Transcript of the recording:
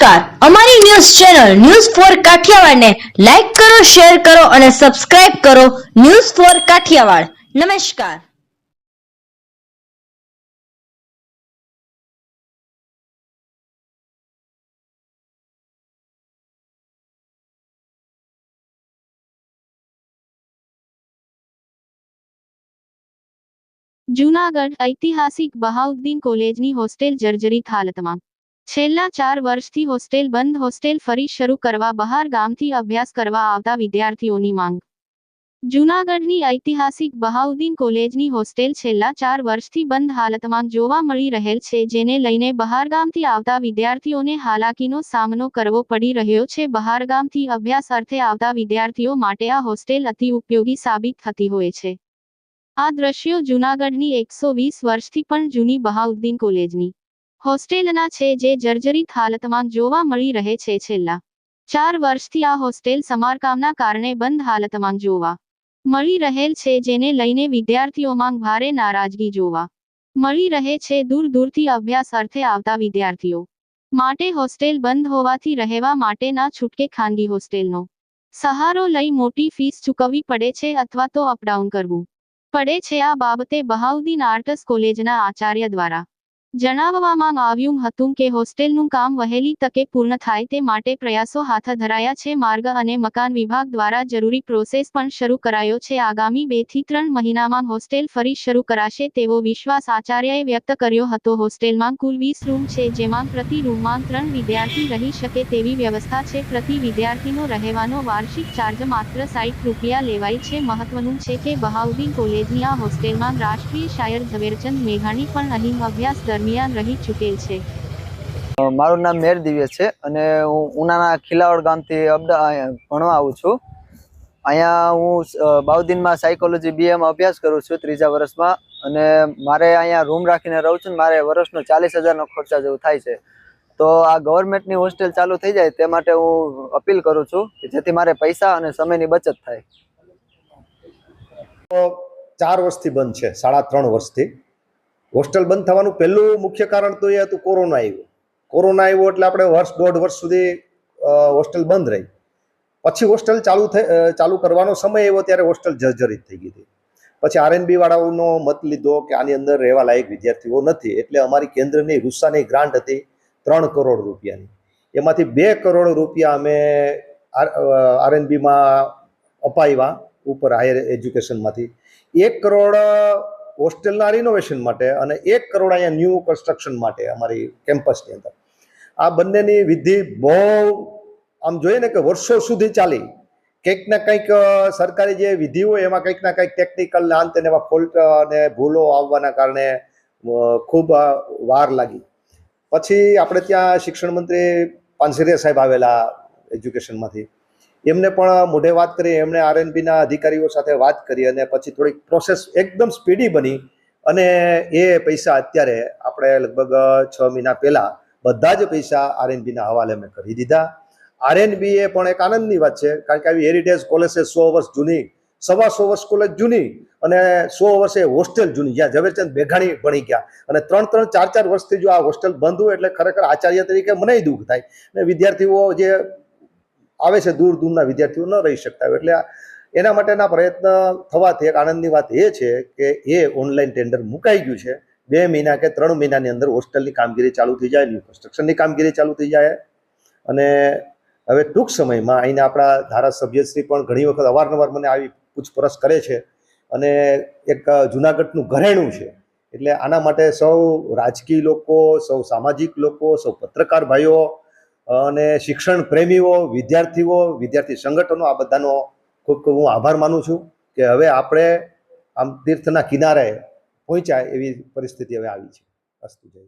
નમસ્કાર. અમારી news channel news four કાઠિયાવાડને લાઈક કરો, શેર કરો અને સબસ્ક્રાઇબ કરો ન્યૂઝ ફોર કાઠિયાવાડ. નમસ્કાર. જૂનાગઢ ઐતિહાસિક બહાઉદ્દીન કોલેજની હોસ્ટેલ જર્જરિત હાલતમાં. છેલ્લા ચાર વર્ષથી હોસ્ટેલ બંધ, હોસ્ટેલ ફરી શરૂ કરવા, બહાર ગામથી અભ્યાસ કરવા આવતા વિદ્યાર્થીઓની માંગ. જૂનાગઢની ઐતિહાસિક બહાઉદ્દીન કોલેજની હોસ્ટેલ છેલ્લા ચાર વર્ષથી બંધ હાલતમાં જોવા મળી રહેલ છે, જેને લઈને બહારગામથી આવતા વિદ્યાર્થીઓને હાલાકીનો સામનો કરવો પડી રહ્યો છે. બહારગામથી અભ્યાસ અર્થે આવતા વિદ્યાર્થીઓ માટે આ હોસ્ટેલ અતિ ઉપયોગી સાબિત થતી હોય છે. આ દ્રશ્યો જૂનાગઢની એકસો વીસ વર્ષથી પણ જૂની બહાઉદ્દીન કોલેજની હોસ્ટેલના છે જે જર્જરિત હાલતમાં જોવા મળી રહે છે છેલ્લા ચાર વર્ષથી આ હોસ્ટેલ સમારકામના કારણે બંધ હાલતમાં જોવા મળી રહેલ છે, જેને લઈને વિદ્યાર્થીઓમાં ભારે નારાજગી જોવા મળી રહે છે. દૂર દૂરથી અભ્યાસ અર્થે આવતા વિદ્યાર્થીઓ માટે હોસ્ટેલ બંધ હોવાથી રહેવા માટેના છૂટકે ખાનગી હોસ્ટેલનો સહારો લઈ મોટી ફીસ ચૂકવવી પડે છે અથવા તો અપડાઉન કરવું પડે છે. આ બાબતે બહાઉદ્દીન આર્ટસ કોલેજના આચાર્ય દ્વારા જણાવવામાં આવ્યું હતું કે હોસ્ટેલનું કામ વહેલી તકે પૂર્ણ થાય તે માટે પ્રયાસો હાથ ધરાયા છે. માર્ગ અને મકાન વિભાગ દ્વારા જરૂરી પ્રોસેસ પણ શરૂ કરાયો છે. આગામી બેથી ત્રણ મહિનામાં હોસ્ટેલ ફરી શરૂ કરાશે તેવો વિશ્વાસ આચાર્યએ વ્યક્ત કર્યો હતો. હોસ્ટેલમાં કુલ વીસ રૂમ છે, જેમાં પ્રતિ રૂમમાં ત્રણ વિદ્યાર્થી રહી શકે તેવી વ્યવસ્થા છે. પ્રતિ વિદ્યાર્થીનો રહેવાનો વાર્ષિક ચાર્જ માત્ર સાઠ રૂપિયા લેવાય છે. મહત્વનું છે કે બહાઉદ્દીન કોલેજની આ હોસ્ટેલમાં રાષ્ટ્રીય શાયર ઝવેરચંદ મેઘાણી પણ અહીં અભ્યાસ દરમિયાન રહી ચૂકેલ છે. મારું નામ મેર દિવ્ય છે અને હું ઉનાના ખિલાવડ ગામથી અબડા અહીંયા ભણવા આવું છું. અહીંયા હું બાઉદ્દીનમાં બાઉદીનમાં સાયકોલોજી બીએમાં અભ્યાસ કરું છું ત્રીજા વર્ષમાં અને મારે અહીંયા રૂમ રાખીને રહું છું ને મારે વર્ષનો ચાલીસ હજારનો ખર્ચા જેવું થાય છે. તો આ ગવર્મેન્ટની હોસ્ટેલ ચાલુ થઈ જાય તે માટે હું અપીલ કરું છું કે જેથી મારે પૈસા અને સમયની બચત થાય. ચાર વર્ષથી બંધ છે સાડા ત્રણ વર્ષથી. હોસ્ટેલ બંધ થવાનું પહેલું મુખ્ય કારણ તો એ હતું કોરોના આવ્યો. કોરોના આવ્યો એટલે આપણે વર્ષ દોઢ વર્ષ સુધી હોસ્ટેલ બંધ રહી. પછી હોસ્ટેલ ચાલુ થઈ ચાલુ કરવાનો સમય આવ્યો ત્યારે હોસ્ટેલ જર્જરિત થઈ ગઈ હતી. પછી આરએનબી વાળાઓનો મત લીધો કે આની અંદર રહેવા લાયક વિદ્યાર્થીઓ નથી, એટલે અમારી કેન્દ્રની રૂસાની ગ્રાન્ટ હતી ત્રણ કરોડ રૂપિયાની. એમાંથી બે કરોડ રૂપિયા અમે આરએનબીમાં અપાવ્યા ઉપર હાયર એજ્યુકેશનમાંથી. એક કરોડ હોસ્ટેલના રિનોવેશન માટે અને એક કરોડ અહીંયા ન્યૂ કન્સ્ટ્રક્શન માટે અમારી કેમ્પસની અંદર. આ બંનેની વિધિ બહુ આમ જોઈએ ને કે વર્ષો સુધી ચાલી. કંઈક ને કંઈક સરકારી જે વિધિ હોય એમાં કંઈક ના કંઈક ટેકનિકલ અંતે એવા ફોલ્ટ અને ભૂલો આવવાના કારણે ખૂબ વાર લાગી. પછી આપણે ત્યાં શિક્ષણ મંત્રી પાનસેરિયા સાહેબ આવેલા એજ્યુકેશનમાંથી એમને પણ મોઢે વાત કરી, એમણે આરએનબીના અધિકારીઓ સાથે વાત કરી અને પછી થોડીક પ્રોસેસ એકદમ સ્પીડી બની અને એ પૈસા અત્યારે આપણે લગભગ છ મહિના પહેલાં બધા જ પૈસા આરએનબીના હવાલે મેં કરી દીધા. આરએનબી એ પણ એક આનંદની વાત છે, કારણ કે આવી હેરિટેજ કોલેજ છે, સો વર્ષ જૂની, સવા સો વર્ષ કોલેજ જૂની અને સો વર્ષે હોસ્ટેલ જૂની, જ્યાં ઝવેરચંદ મેઘાણી ભણી ગયા. અને ત્રણ ત્રણ, ચાર ચાર વર્ષથી જો આ હોસ્ટેલ બંધ હોય એટલે ખરેખર આચાર્ય તરીકે મને દુઃખ થાય. અને વિદ્યાર્થીઓ જે આવે છે, દૂર દૂરના વિદ્યાર્થીઓ ન રહી શકતા એટલે એના માટેના પ્રયત્ન થવાથી એક આનંદની વાત એ છે કે એ ઓનલાઈન ટેન્ડર મુકાઈ ગયું છે. બે મહિના કે ત્રણ મહિનાની અંદર હોસ્ટેલની કામગીરી ચાલુ થઈ જાય ન્યૂ કન્સ્ટ્રક્શનની કામગીરી ચાલુ થઈ જાય. અને હવે ટૂંક સમયમાં અહીંના આપણા ધારાસભ્યશ્રી પણ ઘણી વખત અવારનવાર મને આવી પૂછપરછ કરે છે અને એક જુનાગઢનું ઘરેણું છે. એટલે આના માટે સૌ રાજકીય લોકો, સૌ સામાજિક લોકો, સૌ પત્રકાર ભાઈઓ અને શિક્ષણ પ્રેમીઓ, વિદ્યાર્થીઓ, વિદ્યાર્થી સંગઠનો, આ બધાનો ખૂબ ખૂબ હું આભાર માનું છું કે હવે આપણે આમ તીર્થના કિનારે પહોંચ્યા એવી પરિસ્થિતિ હવે આવી છે અસ્તુ જય.